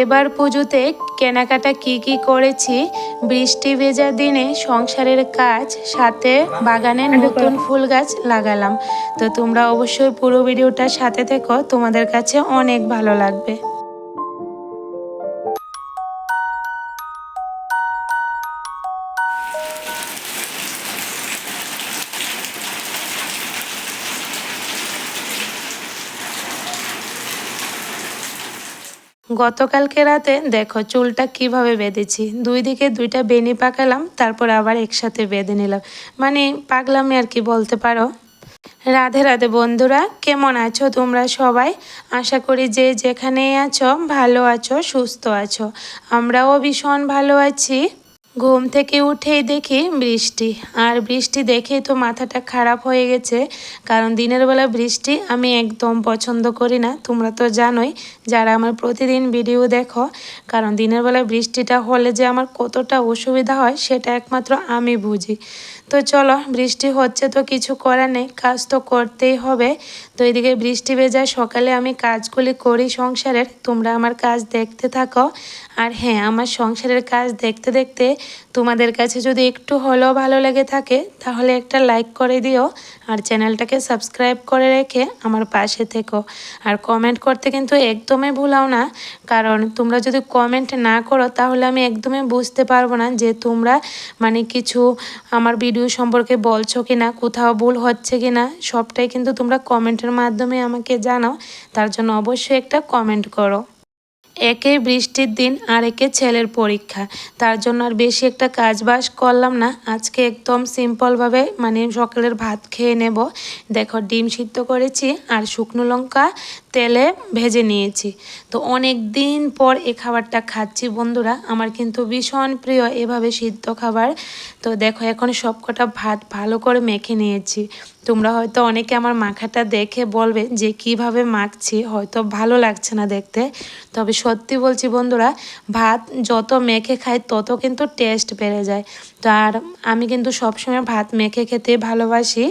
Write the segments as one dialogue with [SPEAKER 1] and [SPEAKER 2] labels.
[SPEAKER 1] এবার পুজোতে কেনাকাটা কি কি করেছি বৃষ্টি ভেজা দিনে সংসারের কাজ সাথে বাগানে নতুন ফুল গাছ লাগালাম। তো তোমরা অবশ্যই পুরো ভিডিওটার সাথে থেকো তোমাদের কাছে অনেক ভালো লাগবে। গতকালকে রাতে দেখো চুলটা কীভাবে বেঁধেছি। দুই দিকে দুইটা বেনি পাকালাম, তারপর আবার একসাথে বেঁধে নিলাম। মানে পাগলামি আর কি বলতে পারো? রাধে রাধে বন্ধুরা, কেমন আছো তোমরা সবাই? আশা করি যে যেখানেই আছো, ভালো আছো, সুস্থ আছো। আমরাও ভীষণ ভালো আছি। ঘুম থেকে উঠেই দেখি বৃষ্টি। আর বৃষ্টি দেখেই তো মাথাটা খারাপ হয়ে গেছে, কারণ দিনের বেলা বৃষ্টি আমি একদম পছন্দ করি না। তোমরা তো জানোই, যারা আমার প্রতিদিন ভিডিও দেখো, কারণ দিনের বেলা বৃষ্টিটা হলে যে আমার কতটা অসুবিধা হয়, সেটা একমাত্র আমি বুঝি। তো চলো, বৃষ্টি হচ্ছে তো কিছু করার নেই, কাজ তো করতেই হবে। তো এদিকে বৃষ্টি ভেজা সকালে আমি কাজগুলি করি সংসারের, তোমরা আমার কাজ দেখতে থাকো। আর হ্যাঁ আমার সংসারের কাজ দেখতে দেখতে তোমাদের কাছে যদি একটু হলেও ভালো লেগে থাকে, তাহলে একটা লাইক করে দিও আর চ্যানেলটাকে সাবস্ক্রাইব করে রেখে আমার পাশে থেকো। আর কমেন্ট করতে কিন্তু একদমই ভুলাও না, কারণ তোমরা যদি কমেন্ট না করো, তাহলে আমি একদমই বুঝতে পারব না যে তোমরা মানে কিছু আমার ভিডিও সম্পর্কে বলছো কি না কোথাও ভুল হচ্ছে কি না সবটাই কিন্তু তোমরা কমেন্টের মাধ্যমে আমাকে জানাও। তার জন্য অবশ্যই একটা কমেন্ট করো। একে বৃষ্টির দিন আর একে ছেলের পরীক্ষা। তার জন্য আর বেশি একটা কাজ বাজ করলাম না। আজকে একদম সিম্পলভাবে মানে সকালের ভাত খেয়ে নেব। দেখো, ডিম সিদ্ধ করেছি আর শুকনো লঙ্কা তেলে ভেজে নিয়েছি। তো অনেক দিন পর এ খাবারটা খাচ্ছি বন্ধুরা। আমার কিন্তু ভীষণ প্রিয় এভাবে সিদ্ধ খাবার। তো দেখো, এখন সবকটা ভাত ভালো করে মেখে নিয়েছি। তোমরা হয়তো অনেকে আমার মাখাটা দেখে বলবে যে, কীভাবে মাখছি? হয়তো ভালো লাগছে না দেখতে। তবে সত্যি বলছি বন্ধুরা, ভাত যত মেখে খাই, তত কিন্তু টেস্ট বেড়ে যায়। তো আর আমি কিন্তু সবসময় ভাত মেখে খেতে ভালোবাসি।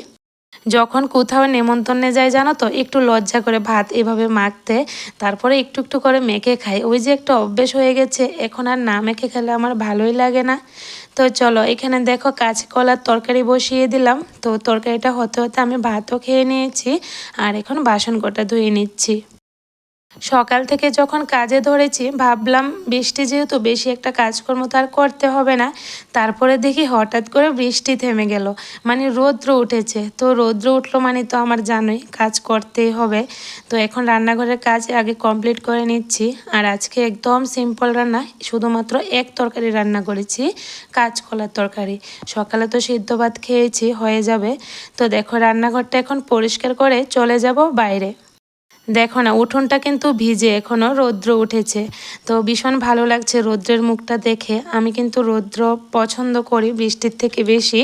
[SPEAKER 1] যখন কোথাও নেমন্তন্নে যাই, জানো তো, একটু লজ্জা করে ভাত এভাবে মাখতে, তারপরে একটু একটু করে মেখে খাই। ওই যে একটা অভ্যেস হয়ে গেছে, এখন আর না মেখে খেলে আমার ভালোই লাগে না। তো চলো, এখানে দেখো কাঁচকলার তরকারি বসিয়ে দিলাম। তো তরকারিটা হতে হতে আমি ভাতও খেয়ে নিয়েছি, আর এখন বাসন কটা ধুয়ে নিচ্ছি। সকাল থেকে যখন কাজে ধরেছি, ভাবলাম বৃষ্টি যেহেতু বেশি একটা কাজকর্ম তো আর করতে হবে না। তারপরে দেখি হঠাৎ করে বৃষ্টি থেমে গেল। মানে রৌদ্র উঠেছে। তো রৌদ্র উঠল মানে তো আমার জানোই কাজ করতেই হবে। তো এখন রান্নাঘরের কাজ আগে কমপ্লিট করে নিচ্ছি। আর আজকে একদম সিম্পল রান্না, শুধুমাত্র এক তরকারি রান্না করেছি, কাঁচকলার তরকারি। সকালে তো সিদ্ধ ভাত খেয়েছি, হয়ে যাবে। তো দেখো রান্নাঘরটা এখন পরিষ্কার করে চলে যাব বাইরে। দেখো না, উঠোনটা কিন্তু ভিজে এখনও রৌদ্র উঠেছে। তো ভীষণ ভালো লাগছে রৌদ্রের মুখটা দেখে। আমি কিন্তু রৌদ্র পছন্দ করি বৃষ্টির থেকে বেশি।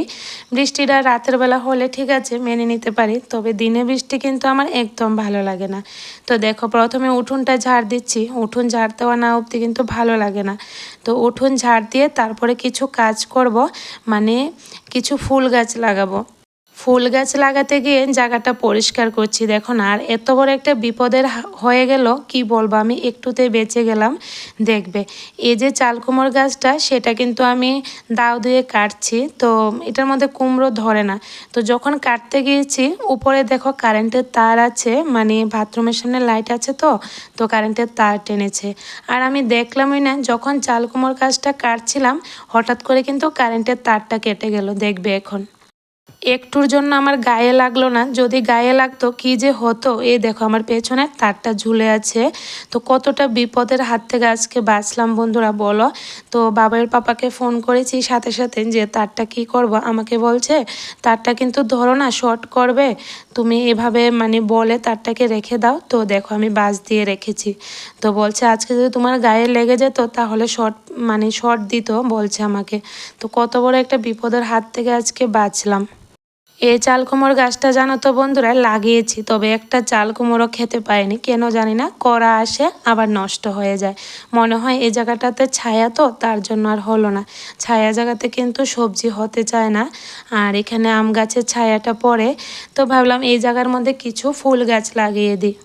[SPEAKER 1] বৃষ্টিটা রাতের বেলা হলে ঠিক আছে, মেনে নিতে পারি, তবে দিনে বৃষ্টি কিন্তু আমার একদম ভালো লাগে না। তো দেখো, প্রথমে উঠোনটা ঝাড় দিচ্ছি। উঠোন ঝাড় দেওয়া না অবধি কিন্তু ভালো লাগে না। তো উঠোন ঝাড় দিয়ে তারপরে কিছু কাজ করব মানে কিছু ফুল গাছ লাগাবো। ফুল গাছ লাগাতে গিয়ে জায়গাটা পরিষ্কার করছি। দেখুন, আর এত বড় একটা বিপদের হয়ে গেল, কি বলব? আমি একটুতে বেঁচে গেলাম, দেখবে। এই যে চালকুমোর গাছটা, সেটা কিন্তু আমি দাও দিয়ে কাটছি। তো এটার মধ্যে কুমড়ো ধরে না। তো যখন কাটতে গিয়েছি, উপরে দেখো কারেন্টের তার আছে মানে বাথরুমের সামনে লাইট আছে তো তো কারেন্টের তার টেনেছে। আর আমি দেখলামই না, যখন চালকুমোর গাছটা কাটছিলাম, হঠাৎ করে কিন্তু কারেন্টের তারটা কেটে গেল, দেখবে এখন। একটুর জন্য আমার গায়ে লাগল না। যদি গায়ে লাগতো, কি যে হতো? এই দেখো, আমার পেছনে তারটা ঝুলে আছে। তো কতটা বিপদের হাত থেকে আজকে বাঁচলাম বন্ধুরা, বলো? তো বাবার পাপাকে ফোন করেছি, সাথে সাথে যে, তারটা কি করব? আমাকে বলছে, তারটা কিন্তু ধরো না, শর্ট করবে। তুমি এভাবে মানে বলে তারটাকে রেখে দাও। তো দেখো, আমি বাস দিয়ে রেখেছি। তো বলছে, আজকে যদি তোমার গায়ে লেগে যেত, তাহলে শর্ট মানে শর্ট দিত, বলছে আমাকে। তো কত বড় একটা বিপদের হাত থেকে আজকে বাঁচলাম। এই চাল কুমড়ো গাছটা জানো তো বন্ধুরা, লাগিয়েছি, তবে একটা চাল কুমড়ো খেতে পায়নি কেন জানি না, করা আসে, আবার নষ্ট হয়ে যায়। মনে হয় এই জায়গাটাতে ছায়া তো, তার জন্য আর হলো না। ছায়া জায়গাতে কিন্তু সবজি হতে চায় না, আর এখানে আম গাছের ছায়াটা পড়ে। তো ভাবলাম এই জায়গার মধ্যে কিছু ফুল গাছ লাগিয়ে দিই।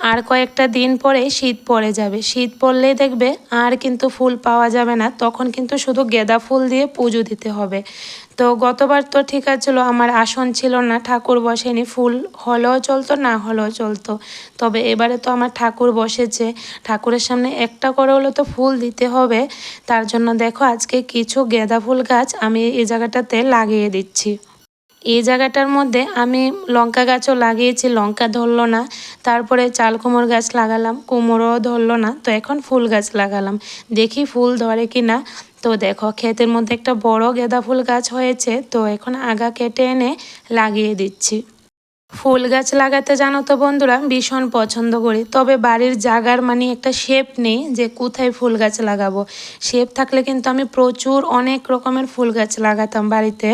[SPEAKER 1] আর কয়েকটা দিন পরে শীত পড়ে যাবে। শীত পড়লেই দেখবে আর কিন্তু ফুল পাওয়া যাবে না। তখন কিন্তু শুধু গেঁদা ফুল দিয়ে পুজো দিতে হবে। তো গতবার তো ঠিক আছিল আমার আসন ছিল না, ঠাকুর বসেনি, ফুল হলেও চলতো, না হলেও চলতো। তবে এবারে তো আমার ঠাকুর বসেছে। ঠাকুরের সামনে একটা করে হলে তো ফুল দিতে হবে। তার জন্য দেখো আজকে কিছু গেঁদা ফুল গাছ আমি এই জায়গাটাতে লাগিয়ে দিচ্ছি। এই জায়গাটার মধ্যে আমি লঙ্কা গাছও লাগিয়েছি, লঙ্কা ধরলো না। তারপরে চাল কুমড়ো গাছ লাগালাম কুমড়োও ধরলো না। তো এখন ফুল গাছ লাগালাম। দেখি ফুল ধরে কি না তো দেখো, ক্ষেতের মধ্যে একটা বড় গেঁদা ফুল গাছ হয়েছে। তো এখন আগা কেটে এনে লাগিয়ে দিচ্ছি। ফুল গাছ লাগাতে জানো তো বন্ধুরা, ভীষণ পছন্দ করি। তবে বাড়ির জাগার মানে একটা শেপ নেই যে কোথায় ফুল গাছ লাগাবো। শেপ থাকলে কিন্তু আমি প্রচুর অনেক রকমের ফুল গাছ লাগাতাম বাড়িতে।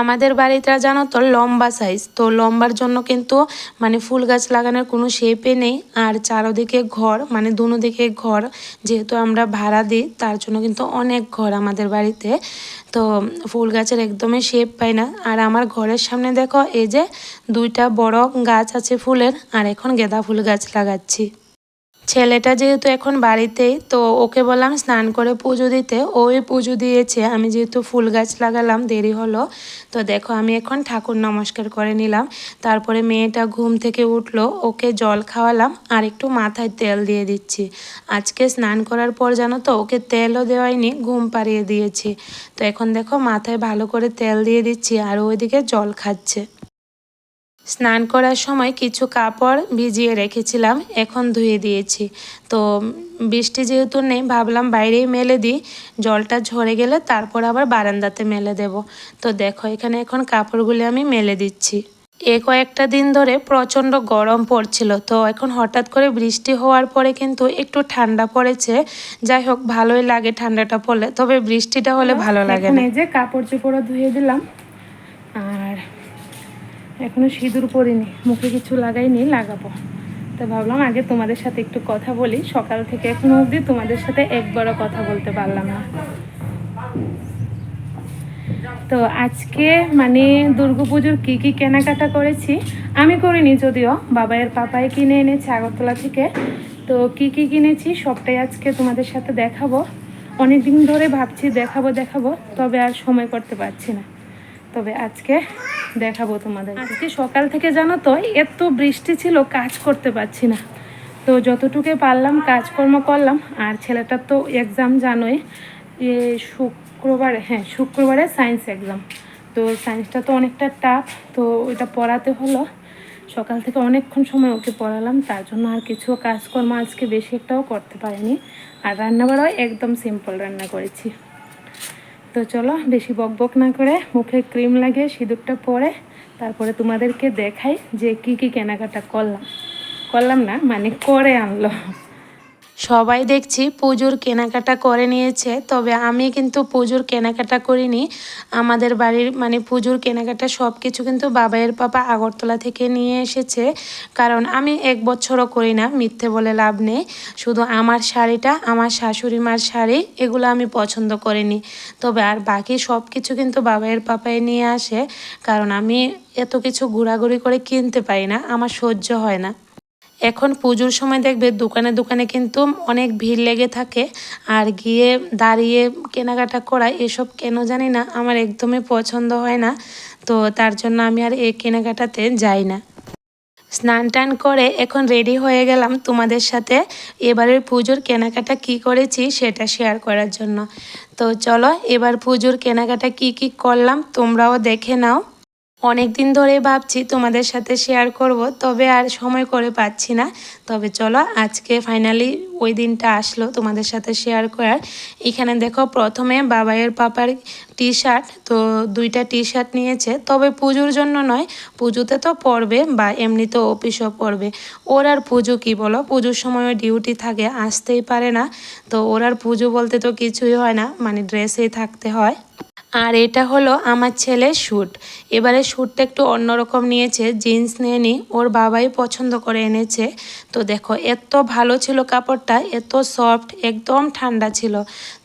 [SPEAKER 1] আমাদের বাড়িটা জানো তো লম্বা সাইজ তো লম্বার জন্য কিন্তু মানে ফুল গাছ লাগানোর কোনো শেপে নেই। আর চারোদিকে ঘর মানে দুনো দিকে ঘর, যেহেতু আমরা ভাড়া দিই, তার জন্য কিন্তু অনেক ঘর আমাদের বাড়িতে। তো ফুল গাছের একদমই শেপ পাই না। আর আমার ঘরের সামনে দেখো, এই যে দুইটা বড় গাছ আছে ফুলের, আর এখন গেঁদা ফুল গাছ লাগাচ্ছি। ছেলেটা যেহেতু এখন বাড়িতেই তো ওকে বললাম স্নান করে পুজো দিতে। ওই পুজো দিয়েছে, আমি যেহেতু ফুল গাছ লাগালাম, দেরি হলো। তো দেখো, আমি এখন ঠাকুর নমস্কার করে নিলাম। তারপরে মেয়েটা ঘুম থেকে উঠল, ওকে জল খাওয়ালাম, আর একটু মাথায় তেল দিয়ে দিচ্ছি। আজকে স্নান করার পর জানো তো, ওকে তেলও দেওয়াইনি, ঘুম পাড়িয়ে দিয়েছি। তো এখন দেখো, মাথায় ভালো করে তেল দিয়ে দিচ্ছি, আর ওইদিকে জল খাচ্ছে। স্নান করার সময় কিছু কাপড় ভিজিয়ে রেখেছিলাম, এখন ধুয়ে দিয়েছি। তো বৃষ্টি যেহেতু নেই, ভাবলাম বাইরেই মেলে দিই, জলটা ঝরে গেলে তারপর আবার বারান্দাতে মেলে দেব। তো দেখো, এখানে এখন কাপড়গুলি আমি মেলে দিচ্ছি। এ কয়েকটা দিন ধরে প্রচণ্ড গরম পড়ছিল, তো এখন হঠাৎ করে বৃষ্টি হওয়ার পরে কিন্তু একটু ঠান্ডা পড়েছে। যাই হোক, ভালোই লাগে ঠান্ডাটা পড়লে, তবে বৃষ্টিটা হলে ভালো লাগে না।
[SPEAKER 2] যে কাপড় চোপড়ও ধুয়ে দিলাম। আর এখনও সিঁদুর পরিনি, মুখে কিছু লাগাইনি, লাগাবো। তো ভাবলাম আগে তোমাদের সাথে একটু কথা বলি, সকাল থেকে এখনও অবধি তোমাদের সাথে একবারও কথা বলতে পারলাম না। তো আজকে মানে দুর্গাপুজোর কী কী কেনাকাটা করেছি, আমি করিনি যদিও বাবাইয়ের পাপাই কিনে এনেছে আগরতলা থেকে। তো কী কী কিনেছি সবটাই আজকে তোমাদের সাথে দেখাবো। অনেক দিন ধরে ভাবছি দেখাবো দেখাবো, তবে আর সময় করতে পারছি না। তবে আজকে দেখাবো তোমাদের আজকে সকাল থেকে জানো তো, এত বৃষ্টি ছিল, কাজ করতে পারছি না। তো যতটুকু পারলাম, কাজকর্ম করলাম। আর ছেলেটার তো এক্সাম জানোই, এ শুক্রবারে হ্যাঁ শুক্রবারে সায়েন্স এক্সাম তো সায়েন্সটা তো অনেকটা টাফ তো ওইটা পড়াতে হলো। সকাল থেকে অনেকক্ষণ সময় ওকে পড়ালাম, তার জন্য আর কিছু কাজকর্ম আজকে বেশি একটাও করতে পারিনি। আর রান্নাবাড়াও একদম সিম্পল রান্না করেছি। তো চলো বেশি বকবক না করে মুখে ক্রিম লাগিয়ে সিঁদুরটা পরে তারপরে তোমাদেরকে দেখাই যে কি কি কেনাকাটা করলাম। করলাম না মানে করে আনলো।
[SPEAKER 1] সবাই দেখছি পুজোর কেনাকাটা করে নিয়েছে, তবে আমি কিন্তু পুজোর কেনাকাটা করিনি। আমাদের বাড়ির মানে পুজোর কেনাকাটা সব কিছু কিন্তু বাবাইয়ের পাপা আগরতলা থেকে নিয়ে এসেছে। কারণ আমি এক বছরও করি না, মিথ্যে বলে লাভ নেই। শুধু আমার শাড়িটা, আমার শাশুড়ি মার শাড়ি, এগুলো আমি পছন্দ করিনি। তবে আর বাকি সব কিছু কিন্তু বাবাইয়ের পাপাই নিয়ে আসে। কারণ আমি এত কিছু ঘোরাঘুরি করে কিনতে পারি না, আমার সহ্য হয় না। এখন পুজোর সময় দেখবে দোকানে দোকানে কিন্তু অনেক ভিড় লেগে থাকে। আর গিয়ে দাঁড়িয়ে কেনাকাটা করা, এসব কেন জানি না, আমার একদমই পছন্দ হয় না। তো তার জন্য আমি আর এই কেনাকাটাতে যাই না। স্নান টান করে এখন রেডি হয়ে গেলাম তোমাদের সাথে। এবারের পুজোর কেনাকাটা কি করেছি সেটা শেয়ার করার জন্য। তো চলো এবার পুজোর কেনাকাটা কি কি করলাম তোমরাও দেখে নাও। অনেক দিন ধরে ভাবছি তোমাদের সাথে শেয়ার করব, তবে আর সময় করে পাচ্ছি না। তবে চলো, আজকে ফাইনালি ওই দিনটা আসলো তোমাদের সাথে শেয়ার করার। এখানে দেখো, প্রথমে বাবাইয়ের পাপার টি শার্ট তো দুইটা টি শার্ট নিয়েছে। তবে পুজোর জন্য নয়, পুজোতে তো পরবে বা এমনিতেও অফিসও পরবে। ওর আর পুজো কী বলো? পুজোর সময় ডিউটি থাকে, আসতেই পারে না। তো ওর আর পুজো বলতে তো কিছুই হয় না মানে ড্রেসেই থাকতে হয়। আর এটা হলো আমার ছেলের শ্যুট। এবারে শ্যুটটা একটু অন্যরকম নিয়েছে, জিন্স নিয়ে নি, ওর বাবাই পছন্দ করে এনেছে। তো দেখো, এত ভালো ছিল কাপড়টা, এত সফট একদম ঠান্ডা ছিল।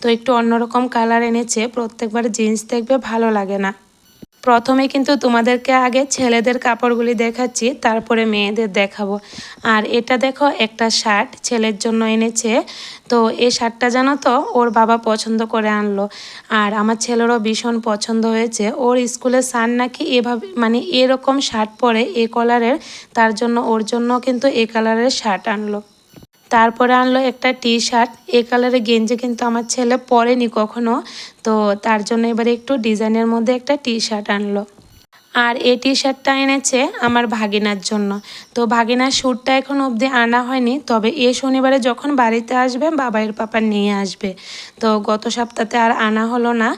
[SPEAKER 1] তো একটু অন্যরকম কালার এনেছে, প্রত্যেকবার জিন্স দেখবে ভালো লাগে না। প্রথমে কিন্তু তোমাদেরকে আগে ছেলেদের কাপড়গুলি দেখাচ্ছি, তারপরে মেয়েদের দেখাবো। আর এটা দেখো একটা শার্ট ছেলের জন্য এনেছে। তো এই শার্টটা জানো তো, ওর বাবা পছন্দ করে আনলো। আর আমার ছেলেরও ভীষণ পছন্দ হয়েছে। ওর স্কুলের স্যার নাকি এভাবে মানে এরকম শার্ট পরে এ কালারের তার জন্য, ওর জন্য কিন্তু এ কালারের শার্ট আনলো। তারপরে আনলো একটা টি শার্ট এই কালারের গেঞ্জি কিন্তু আমার ছেলে পরেনি কখনো। তো তার জন্য এবারে একটু ডিজাইনের মধ্যে একটা টি শার্ট আনলো। আর এই টি শার্টটা এনেছে আমার ভাগিনার জন্য। তো ভাগিনার শ্যুটটা এখন অবধি আনা হয়নি, তবে এ শনিবারে যখন বাড়িতে আসবে, বাবাইয়ের পাপা নিয়ে আসবে। তো গত সপ্তাহে আর আনা হলো না,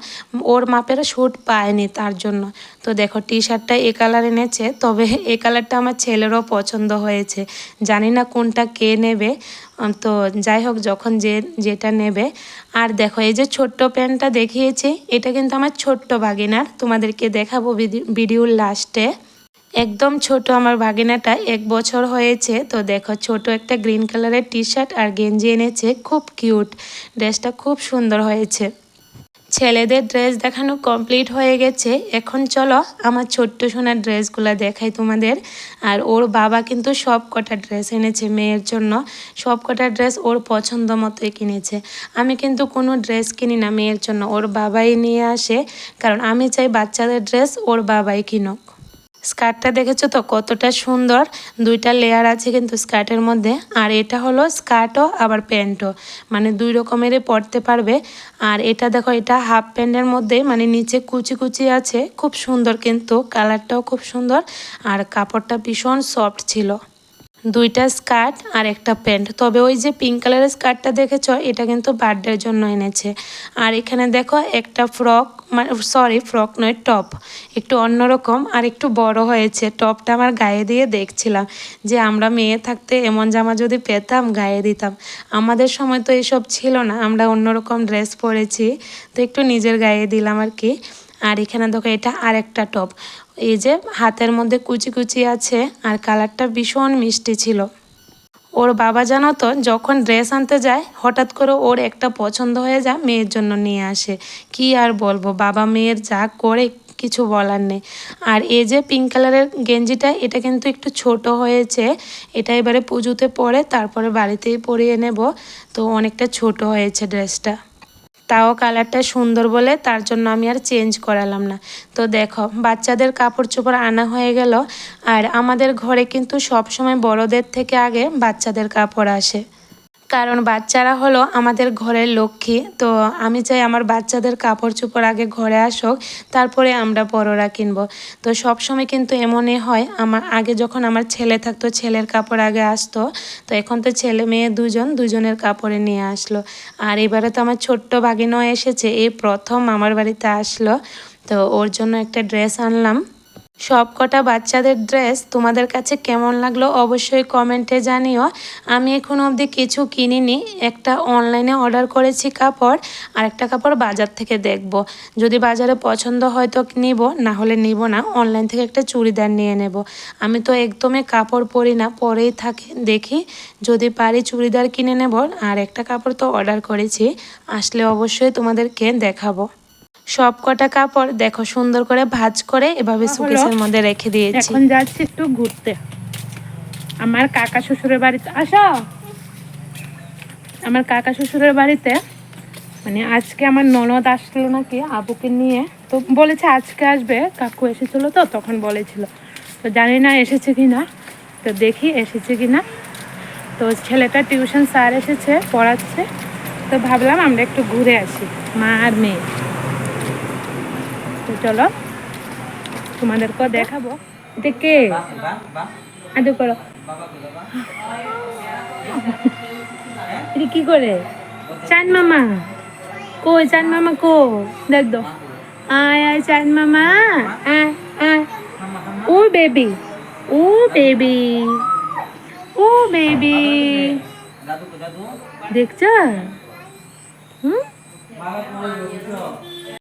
[SPEAKER 1] ওর মাপের শ্যুট পায়নি তার জন্য। তো দেখো টি শার্টটা এ কালার এনেছে, তবে এ কালারটা আমার ছেলেরও পছন্দ হয়েছে। জানি না কোনটা কে নেবে। তো যাই হোক, যখন যে, যেটা নেবে। আর দেখো, এই যে ছোট্ট প্যান্টটা দেখিয়েছি, এটা কিন্তু আমার ছোট্ট ভাগিনার তোমাদেরকে দেখাবো ভিডি- ভিডিওর লাস্টে। একদম ছোট আমার ভাগিনাটা, এক বছর হয়েছে। তো দেখো, ছোট একটা গ্রিন কালারের টি শার্ট আর গেঞ্জি এনেছে। খুব কিউট। ড্রেসটা খুব সুন্দর হয়েছে। ছেলেদের ড্রেস দেখানো কমপ্লিট হয়ে গেছে। এখন চলো আমার ছোট্ট সোনার ড্রেসগুলো দেখাই তোমাদের। আর ওর বাবা কিন্তু সব কটা ড্রেস এনেছে মেয়ের জন্য। সব কটা ড্রেস ওর পছন্দ মতোই কিনেছে। আমি কিন্তু কোনো ড্রেস কিনি না মেয়ের জন্য। ওর বাবাই নিয়ে আসে। কারণ আমি চাই বাচ্চাদের ড্রেস ওর বাবাই কিনুক। স্কার্টটা দেখেছ তো? কতটা সুন্দর। দুইটা লেয়ার আছে কিন্তু স্কার্টের মধ্যে। আর এটা হলো স্কার্টও, আবার প্যান্টও। মানে দুই রকমেরই পরতে পারবে। আর এটা দেখো, এটা হাফ প্যান্টের মধ্যে মানে নিচে কুচি কুচি আছে। খুব সুন্দর কিন্তু কালারটাও খুব সুন্দর। আর কাপড়টা ভীষণ সফট ছিল। দুইটা স্কার্ট আর একটা প্যান্ট। তবে ওই যে পিঙ্ক কালারের স্কার্টটা দেখেছ, এটা কিন্তু বার্থডের জন্য এনেছে। আর এখানে দেখো একটা ফ্রক মানে সরি ফ্রক নয় টপ একটু অন্যরকম আর একটু বড় হয়েছে। টপটা আমার গায়ে দিয়ে দেখছিলাম যে আমরা মেয়ে থাকতে এমন জামা যদি পেতাম, গায়ে দিতাম। আমাদের সময় তো এসব ছিল না, আমরা অন্যরকম ড্রেস পরেছি। তো একটু নিজের গায়ে দিলাম আর কি। আর এখানে দেখো এটা আরেকটা টপ এই যে হাতের মধ্যে কুচি কুচি আছে আর কালারটা ভীষণ মিষ্টি ছিল। ওর বাবা জানো তো, যখন ড্রেস আনতে যায়, হঠাৎ করে ওর একটা পছন্দ হয়ে যায়, মেয়ের জন্য নিয়ে আসে। কি আর বলব, বাবা মেয়ের যা করে, কিছু বলার নেই। আর এই যে পিঙ্ক কালারের গেঞ্জিটা, এটা কিন্তু একটু ছোট হয়েছে। এটা এবারে পুজোতে পরে, তারপরে বাড়িতেই পরিয়ে নেব। তো অনেকটা ছোট হয়েছে ড্রেসটা। তাও কালারটা সুন্দর বলে তার জন্য আমি আর চেঞ্জ করালাম না। তো দেখো, বাচ্চাদের কাপড় চোপড় আনা হয়ে গেল। আর আমাদের ঘরে কিন্তু সবসময় বড়দের থেকে আগে বাচ্চাদের কাপড় আসে। কারণ বাচ্চারা হলো আমাদের ঘরের লক্ষ্মী। তো আমি চাই আমার বাচ্চাদের কাপড় চোপড় আগে ঘরে আসুক, তারপরে আমরা বড়রা কিনবো। তো সব সময় কিন্তু এমনই হয়, আমার আগে যখন আমার ছেলে থাকতো, ছেলের কাপড় আগে আসতো, তো এখন তো ছেলে মেয়ে দুজন, দুজনের কাপড়ে নিয়ে আসলো। আর এবারে তো আমার ছোট্ট ভাগিনও এসেছে, এই প্রথম আমার বাড়িতে আসলো। তো ওর জন্য একটা ড্রেস আনলাম। সব কটা বাচ্চাদের ড্রেস তোমাদের কাছে কেমন লাগল অবশ্যই কমেন্টে জানিও। আমি এখন অবধি কিছু কিনিনি, একটা অনলাইনে অর্ডার করেছি কাপড় আর একটা কাপড় বাজার থেকে দেখব। যদি বাজারে পছন্দ হয় তো নিব, না হলে নিব না অনলাইন থেকে একটা চুড়িদার নিয়ে নেব। আমি তো একদমই কাপড় পরি না, পরেই থাকি, দেখি। যদি পারি চুড়িদার কিনে নেব, আর একটা কাপড় তো অর্ডার করেছি, আসলে অবশ্যই তোমাদেরকে দেখাবো। সব কটা কাপড় দেখো সুন্দর করে ভাঁজ করে এভাবে
[SPEAKER 2] হলো।
[SPEAKER 1] সুকেসের মধ্যে রেখে দিয়েছি।
[SPEAKER 2] এখন যাচ্ছি একটু ঘুরতে। আমার কাকা শ্বশুরের বাড়িতে আসো। আমার কাকা শ্বশুরের বাড়িতে। মানে আজকে আমার ননদ আসলো নাকি আবুকে নিয়ে। তো বলেছে আজকে আসবে। কাকু এসেছিল তো তখন বলেছিল। তো জানি না এসেছে কি না তো দেখি এসেছে কি না তো ছেলেটা টিউশন স্যার এসেছে পড়াচ্ছে। তো ভাবলাম আমরা একটু ঘুরে আসি মা আর মেয়ে। তো চলো, তোমাদেরকেও দেখাবো। এটা কে? আদু করো। এটা কি করে? চান মামা। কই চান মামা কো? দেখ দো আয় আয় চান মামা। আয় আয়। ও বেবি। ও বেবি। ও বেবি। দেখছ? হুম?